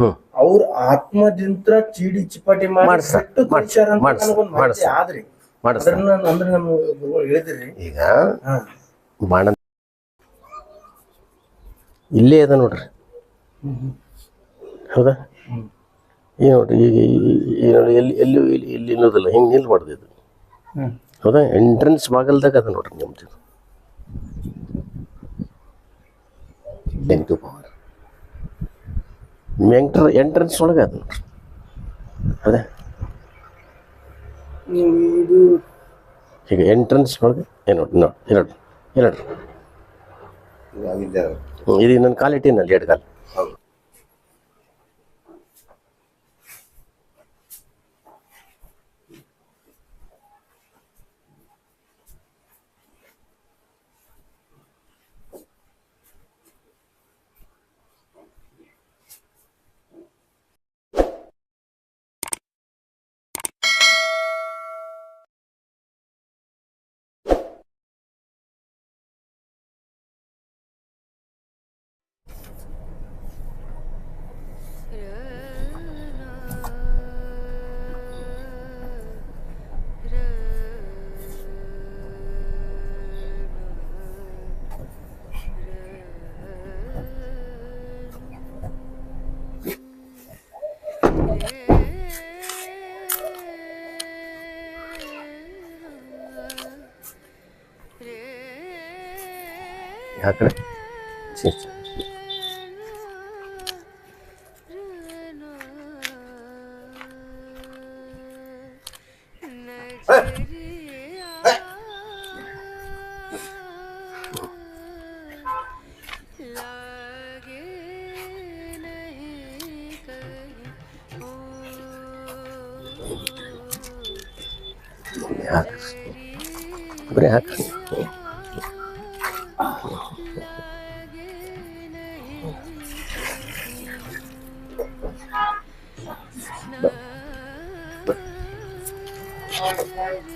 ಹ್ಮ್. ಅವ್ರ ಆತ್ಮದಿಂದ ಚೀಡಿ ಚಿಪಾಟಿ ಮಾಡಿ. ಆದ್ರಿ ಅಂದ್ರೆ ಹೇಳಿದ್ರಿ. ಈಗ ಬಾಣ ಇಲ್ಲೇ ಅದ ನೋಡ್ರಿ. ಹೌದಾ? ಈ ನೋಡ್ರಿ ಈಗ ಎಲ್ಲಿ ಎಲ್ಲಿ ಇಲ್ಲಿ ಇಲ್ಲಿ ಇನ್ನೋದಿಲ್ಲ ಹಿಂಗೆ ನಿಲ್ಬಾರ್ದು ಇದು. ಹೌದಾ? ಎಂಟ್ರೆನ್ಸ್ ಬಾಗಲ್ದಾಗ ಅದ ನೋಡ್ರಿ ನಿಮ್ದು. ಬೆಂಕು ಪವರ್ ಎಂಟ್ರ ಎಂಟ್ರೆನ್ಸ್ ಒಳಗೆ ಅದು. ಅದೇ. ಇದು ಈಗ ಎಂಟ್ರೆನ್ಸ್ ಒಳಗೆ ಏನು ನೋಡಿ ನೋಡ್ರಿ ಹ್ಮ್, ಇದು ನನ್ನ ಕಾಲು ಇಟ್ಟೀನಲ್ಲ ಎರಡು ಕಾಲು. ಆ ಕಡೆ ಛೀ, ಛೀ. ಹಾಕ್ರಿ ಬರೀ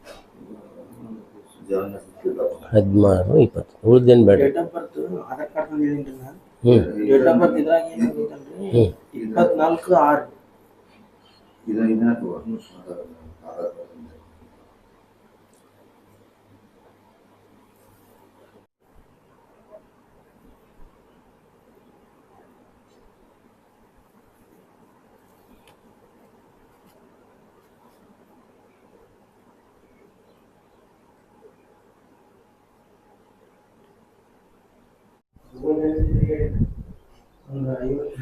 ಹದಿನಾರು ಇಪ್ಪತ್ತು. ಉಳ್ದೇನು ಬೇಡ. ಹ್ಞೂ ಡೇಟ್ ಆಫ್ ಬರ್ತ್ ಇದ್ರಾಗ ಏನ್ ಆಗೈತಂದ್ರಿ ಇಪ್ಪತ್ನಾಲ್ಕು ಆರು. ಒಂದು ಐವತ್ತು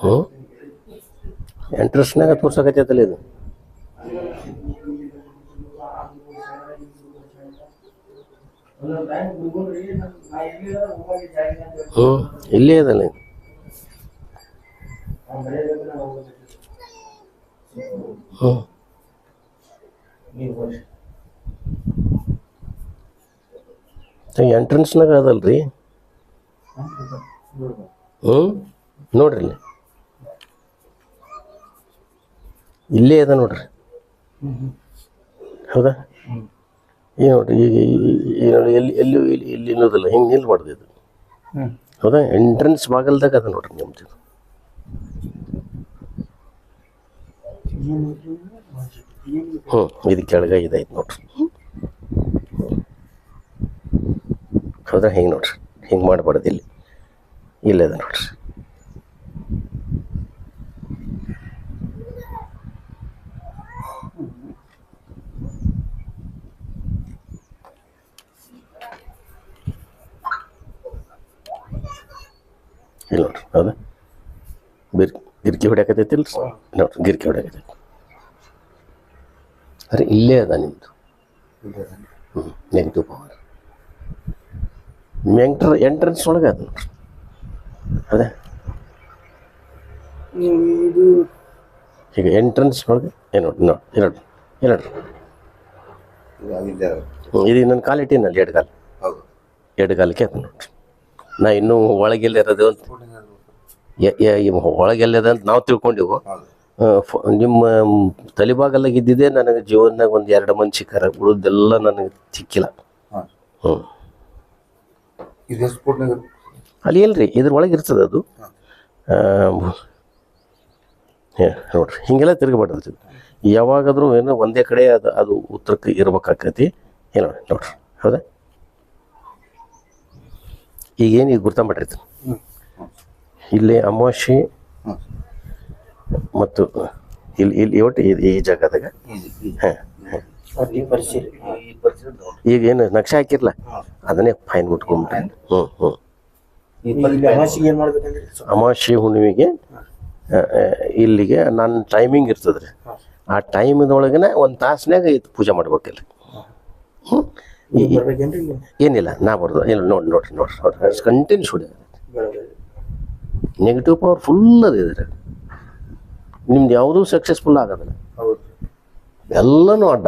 ಹ್ಞೂ ಎಂಟ್ರೆಸ್ನಾಗ ತೋರ್ಸಕತ್ತೈತಲ್ಲ ಇದು. ಹ್ಞೂ ಇಲ್ಲೇ ಅದಲ್ಲ ಇದು. ಹ್ಞೂ ನೀವು ಅದಲ್ಲ ರೀ ಅದಲ್ರಿ. ಹ್ಞೂ ನೋಡ್ರಿ ಇಲ್ಲಿ. ಇಲ್ಲೇ ಅದ ನೋಡ್ರಿ. ಹೌದಾ? ಈ ನೋಡ್ರಿ ಈಗ ಈ- ನೋಡಿ ಎಲ್ಲಿ ಎಲ್ಲೂ ಇಲ್ಲಿ ಇಲ್ಲಿ ಇನ್ನೋದಿಲ್ಲ ಹಿಂಗೆ ನಿಲ್ಬಾರ್ದು ಇದು. ಹೌದಾ? ಎಂಟ್ರೆನ್ಸ್ ಬಾಗಲ್ದಾಗ ಅದ ನೋಡ್ರಿ ನಿಮ್ದು. ಹ್ಞೂ ಇದು ಕೆಳಗೆ ಇದೈತೆ ನೋಡ್ರಿ. ಹೌದಾ ಹಿಂಗೆ ನೋಡ್ರಿ ಹಿಂಗೆ ಮಾಡಬಾರ್ದು ಇಲ್ಲಿ. ಇಲ್ಲೇ ಅದ ನೋಡ್ರಿ. ಇಲ್ಲ ನೋಡ್ರಿ ಹೌದಾ? ಬಿರ್ ಗಿರ್ಕಿ ಹೊಡ್ಯಾಕತೈತಿಲ್ಲ ನೋಡ್ರಿ ಗಿರ್ಕಿ ಹೊಡ್ಯಾಕತೈತಿ ಅರೆ ಇಲ್ಲೇ ಅದ ನಿಮ್ಮದು ಹ್ಞೂ ನೆಗೆಟಿವ್ ಪವರ್ ಎಂಟ್ರ ಎಂಟ್ರೆನ್ಸ್ ಒಳಗೆ ಅದು. ಅದೇ. ಇದು ಈಗ ಎಂಟ್ರೆನ್ಸ್ ಒಳಗೆ ಏನು ನೋಡಿ ಎರಡು ಎರಡು. ಇದು ನನ್ನ ಕಾಲು ಇಟ್ಟಿನಲ್ಲಿ ಎರಡು ಕಾಲು. ಹೌದು ಎರಡು ಕಾಲಕ್ಕೆ ಅದು ನೋಡ್ರಿ ನಾ ಇನ್ನೂ ಒಳಗೆಲ್ಲ ಇರೋದು ಅಂತ. ಒಳಗೆಲ್ಲದ ಅಂತ ನಾವು ತಿಳ್ಕೊಂಡೆವು? ನಿಮ್ಮ ತಲೆಬಾಗಲ್ಲಾಗ ಇದ್ದಿದ್ದೇ ನನಗೆ ಜೀವನದಾಗ ಒಂದು ಎರಡು ಮಂದಿ ಸಿಕ್ಕಾರ ಉಳಿದೆಲ್ಲ ನನಗೆ ಸಿಕ್ಕಿಲ್ಲ. ಹ್ಞೂ ಇದು ಅಲ್ಲಿ ಇಲ್ರಿ ಇದ್ರೊಳಗೆ ಇರ್ತದೆ ಅದು. ನೋಡ್ರಿ ಹಿಂಗೆಲ್ಲ ತಿರುಗಬಾರ್ದು ಯಾವಾಗಾದರೂ ಯಾವಾಗಾದ್ರೂ ಏನೋ ಒಂದೇ ಕಡೆ ಅದು ಅದು ಉತ್ತರಕ್ಕೆ ಇರ್ಬೇಕಾಕತಿ ಏನೋ ನೋಡ್ರಿ ಹೌದಾ? ಈಗೇನು ಈಗ ಗುರ್ತ ಇದು ಹ್ಞೂ ಇಲ್ಲಿ ಅಮಾವಾಸ್ಯೆ ಮತ್ತು ಇಲ್ಲಿ ಇಲ್ಲಿ ಒಟ್ಟು ಈ ಜಾಗದಾಗ? ಹಾಂ. ಈಗ ಏನು ನಕ್ಷೆ ಹಾಕಿರ್ಲ? ಅದನ್ನೇ ಫೈನ್ ಮುಟ್ಕೊಂಡ್ಬಿಟ್ರೆ ಹ್ಞೂ ಹ್ಞೂ ಅಮಾವಾಸ್ಯೆ ಹುಣ್ಣಿಮೆಗೆ ಇಲ್ಲಿಗೆ ನನ್ನ ಟೈಮಿಂಗ್ ಇರ್ತದ್ರಿ. ರೀ ಆ ಒಳಗೇನೆ ಒಂದು ತಾಸ್ನ್ಯಾಗ ಇದು ಪೂಜೆ ಮಾಡ್ಬೇಕಲ್ಲ ಹ್ಞೂ ಏನಿಲ್ಲ ನಾ ಬರ್ದು ಇಲ್ಲ ನೋಡಿ ನೋಡ್ರಿ ನೋಡ್ರಿ ನೋಡ್ರಿ. ಕಂಟಿನ್ಯೂಸ್ ಹೊಡಿ ನೆಗೆಟಿವ್ ಪವರ್ ಫುಲ್ ಅದ ಇದ್ರೆ ನಿಮ್ದು ಯಾವುದೂ ಸಕ್ಸಸ್ಫುಲ್ ಆಗೋದಿಲ್ಲ. ಹೌದು. ಎಲ್ಲನೂ ಅಡ್ಡ.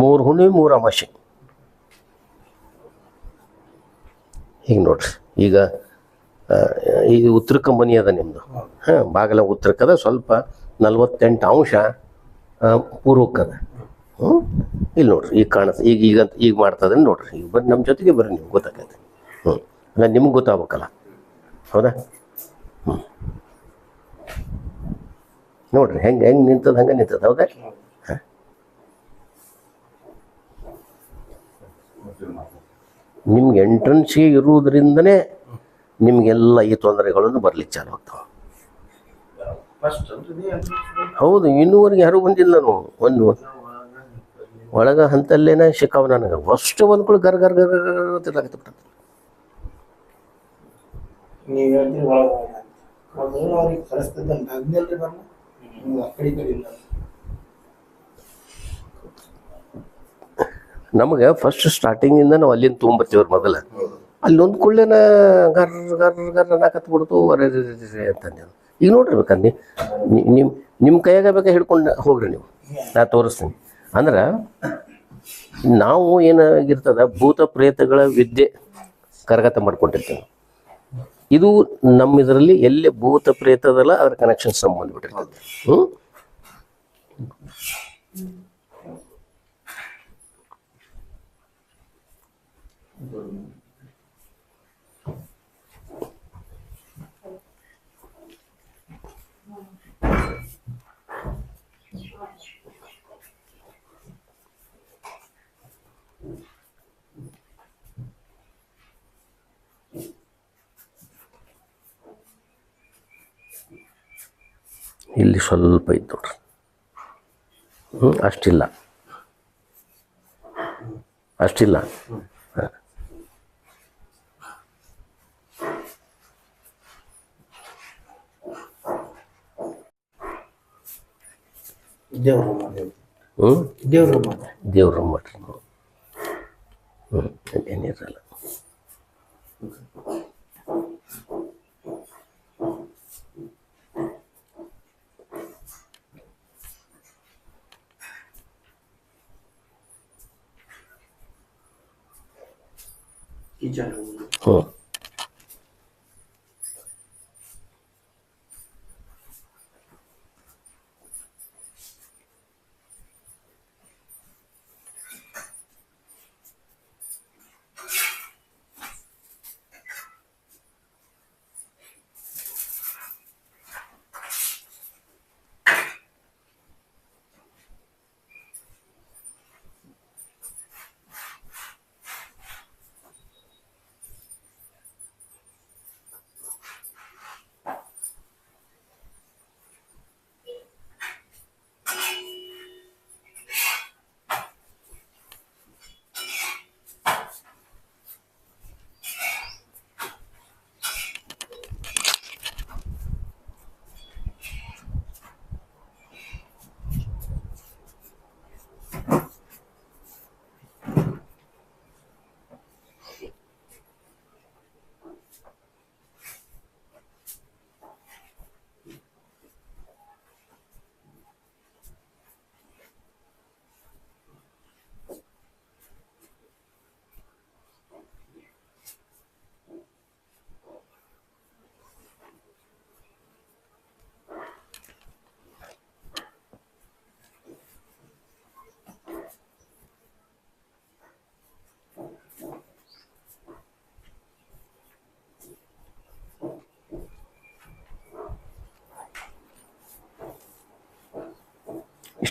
ಮೂರು ಹುಣ್ಣಿ ಮೂರು ಅಮಾಸೆ ಈಗ ನೋಡ್ರಿ. ಈಗ ಈ ಉತ್ತರ ಮನಿ ಅದ ನಿಮ್ಮದು ಹಾಂ ಬಾಗಲ ಉತ್ತರಕ್ಕದ ಸ್ವಲ್ಪ ನಲ್ವತ್ತೆಂಟು ಅಂಶ ಪೂರ್ವಕ್ಕದ. ಹ್ಞೂ ಇಲ್ಲಿ ನೋಡ್ರಿ ಈಗ ಕಾಣುತ್ತೆ. ಈಗ ಈಗ ಈಗ ಮಾಡ್ತದೆ ನೋಡ್ರಿ. ಈಗ ಬರ್ರಿ ನಮ್ಮ ಜೊತೆಗೆ ಬರ್ರಿ ನೀವು ಗೊತ್ತಾಗತ್ತೆ. ಹ್ಞೂ ಅಲ್ಲ ನಿಮ್ಗೆ ಗೊತ್ತಾಗ್ಬೇಕಲ್ಲ. ಹೌದಾ? ಹ್ಞೂ ನೋಡ್ರಿ ಹೆಂಗೆ ಹೆಂಗೆ ನಿಂತದ ಹಂಗೆ ನಿಂತದ ಹೌದಾ. ನಿಮ್ಗೆ ಎಂಟ್ರೆನ್ಸ್ಗೆ ಇರುವುದರಿಂದನೇ ನಿಮಗೆಲ್ಲ ಈ ತೊಂದರೆಗಳನ್ನು ಬರ್ಲಿಕ್ಕೆ ಚಾಲು ಆಗ್ತಾವೆ ಫಸ್ಟ್ ಹೌದು ಇನ್ನೂವರೆಗೆ ಯಾರೂ ಬಂದಿಲ್ಲ ನಾನು ಒಂದು ಒಳಗ ಹಂತಲ್ಲೇನ ಶಿಕಾವ್ ನನಗೆ ಅಷ್ಟು ಒಂದ್ಕೊಳ್ಳಿ ಗರ್ ಗರ್ ಗರ್ ನಾನು. ನೀವ್ ಹೇಳ್ತೀರಿ ಒಳಗ ಹೋಗೋಣ ಅಂತ. ಅದು ಅವ್ರಿಗೆ ಕಳಿಸ್ತದ ಅದ್ನೆಲ್ರಿ ಬರ್ನ ನೀವು ಆ ಕಡೆ ಈ ಕಡೆ ಇಲ್ಲ ನಮಗೆ ಫಸ್ಟ್ ಸ್ಟಾರ್ಟಿಂಗಿಂದ ನಾವು ಅಲ್ಲಿಂದ ತೊಗೊಂಬರ್ತೀವ್ರಿ ಮೊದಲು. ಅಲ್ಲಿ ಒಂದು ಕುಳ್ಳೆನ ಗರ್ ಗರ್ ಗರ್ ಅನ್ನಕತ್ ಬಿಡ್ತು. ಅರೆ ನಾನು. ಈಗ ನೋಡ್ರಿ ನಿಮ್ಮ ನಿಮ್ಮ ಕೈಯಾಗ ಬೇಕಾ ಹಿಡ್ಕೊಂಡು ಹೋಗ್ರಿ ನೀವು. ನಾ ತೋರಿಸ್ತೀನಿ. ಅಂದ್ರೆ ನಾವು ಏನಾಗಿರ್ತದ, ಭೂತ ಪ್ರೇತಗಳ ವಿದ್ಯೆ ಕರಗತ ಮಾಡ್ಕೊಂಡಿರ್ತೀವಿ ಇದು ನಮ್ಮ ಇದರಲ್ಲಿ ಎಲ್ಲಿ ಭೂತ ಪ್ರೇತದಲ್ಲ ಅದರ ಕನೆಕ್ಷನ್ ಸಂಬಂಧ ಬಿಟ್ಟಿರ್ತದೆ ಹ್ಞೂ ಇಲ್ಲಿ ಸ್ವಲ್ಪ ಐತೆ ನೋಡ್ರಿ. ಹ್ಞೂ ಅಷ್ಟಿಲ್ಲ. ಅಷ್ಟಿಲ್ಲ. ದೇವ್ರ ರೂಮ್ ಹ್ಞೂ ದೇವ್ರ ರೂಮ್ ಅದ ದೇವ್ರ ಮಟ್ರಿ ಹ್ಞೂ ಏನಿರಲ್ಲ ಕಿಚನ್ ರೂಮ್ ಹ್ಞೂ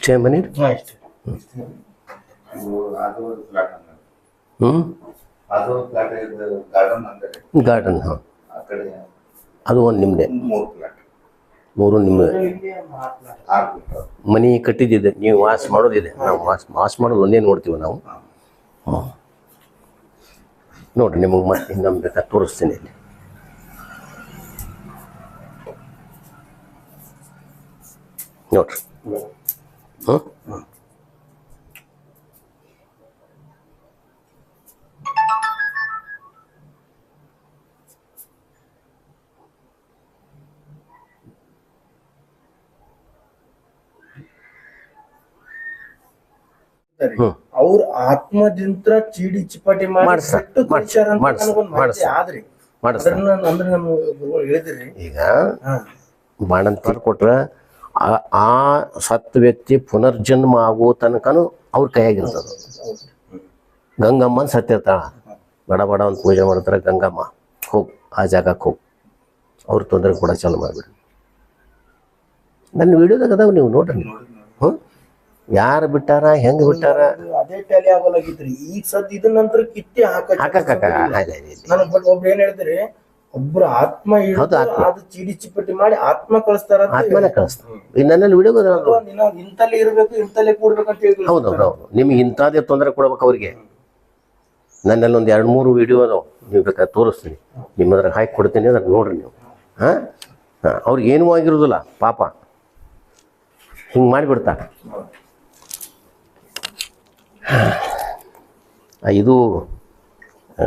ಇಷ್ಟೇ ಮನೆ? ಹ್ಞೂ ಗಾರ್ಡನ್ ಹಾಂ. ಅದು ಒಂದು ನಿಮ್ಮದೇ ಮೂರು ನಿಮ್ಮ ಮನೆ ಕಟ್ಟಿದ್ದಿದೆ. ನೀವು ವಾಸ ಮಾಡೋದಿದೆ. ನಾವು ವಾಸ ವಾಸ ಮಾಡೋದು ಒಂದೇ ನೋಡ್ತೀವಿ ನಾವು. ಹ್ಞೂ ನೋಡಿರಿ ನಿಮಗೆ ಮತ್ತೆ ಇನ್ನೊಮ್ಮೆ ಬೇಕಾದ್ರೆ ತೋರಿಸ್ತೀನಿ ಇಲ್ಲಿ. ನೋಡ್ರಿ. ಅವ್ರ ಆತ್ಮದಿಂತ್ರ ಚೀಡಿ ಚಿಪಾಟಿ. ಆದ್ರಿ. ಅಂದ್ರೆ ಗುರುಗಳು ಹೇಳಿದ್ರಿ. ಈಗ ಬಾಣಂತಿ ಕೊಟ್ರೆ ಆ- ಆ ಸತ್ತ ವ್ಯಕ್ತಿ ಪುನರ್ಜನ್ಮ ಆಗೋ ತನಕನೂ ಅವ್ರ ಕೈಯಾಗಿರ್ತದ. ಗಂಗಮ್ಮನ ಸತ್ತಿರ್ತಾಳ. ಬಡ ಬಡ ಒಂದು ಪೂಜೆ ಮಾಡ್ತಾರೆ ಗಂಗಮ್ಮ. ಹೋಗ್ ಆ ಜಾಗಕ್ಕೆ ಹೋಗಿ. ಅವ್ರ ತೊಂದರೆ ಕೂಡ ಚಾಲು ಮಾಡಿಬಿಡ್ರಿ ನನ್ನ ವಿಡಿಯೋದಾಗ ಅದಾವ ನೀವು ನೋಡ್ರಿ. ಹ್ಞೂ? ಯಾರು ಬಿಟ್ಟಾರ ಹೆಂಗೆ ಬಿಟ್ಟಾರ? ಅದು ಟ್ಯಾಲಿ ಈಗ ಸದ್ ಇದನ್ನ ನಂತರ ಕಿತ್ತಿ ಹಾಕ ಹಾಕಕ್ಕ ಒಬ್ರು ಏನ್ ಹೇಳ್ತೀರಿ ಒಬ್ರು ಆತ್ಮ ಅದು ಆತ್ಮ. ಅದು ಚೀಡಿ ಚಿಪ್ಪಟಿ ಮಾಡಿ ಆತ್ಮ ಕಳಿಸ್ತಾರ ಆತ್ಮನ ಕಳಿಸ್ತಾರೆ. ಈಗ ನನ್ನಲ್ಲಿ ವಿಡಿಯೋ ಇಂತಲ್ಲಿ ಇರ್ಬೇಕು ಇಂತಲ್ಲೇ ಕೂಡ್ಬೇಕಂತ ಹೇಳಿ ಹೌದು ಹೌದು ಹೌದು. ನಿಮಗೆ ಇಂಥದ್ದೇ ತೊಂದರೆ ಕೊಡ್ಬೇಕು ಅವ್ರಿಗೆ. ನನ್ನಲ್ಲಿ ಒಂದು ಎರಡು ಮೂರು ವಿಡಿಯೋ ಅದಾವ. ನೀವು ಬೇಕಾದ್ರೆ ತೋರಿಸ್ತೀನಿ. ನಿಮ್ಮ ಅದ್ರಾಗ ಹಾಕಿ ಕೊಡ್ತೀನಿ ಅದನ್ನ ನೋಡ್ರಿ ನೀವು. ಹಾಂ? ಅವ್ರಿಗೆ ಏನೂ ಆಗಿರೋದಿಲ್ಲ ಪಾಪ. ಹಿಂಗೆ ಮಾಡಿಬಿಡ್ತಾ ಇದು ಆ,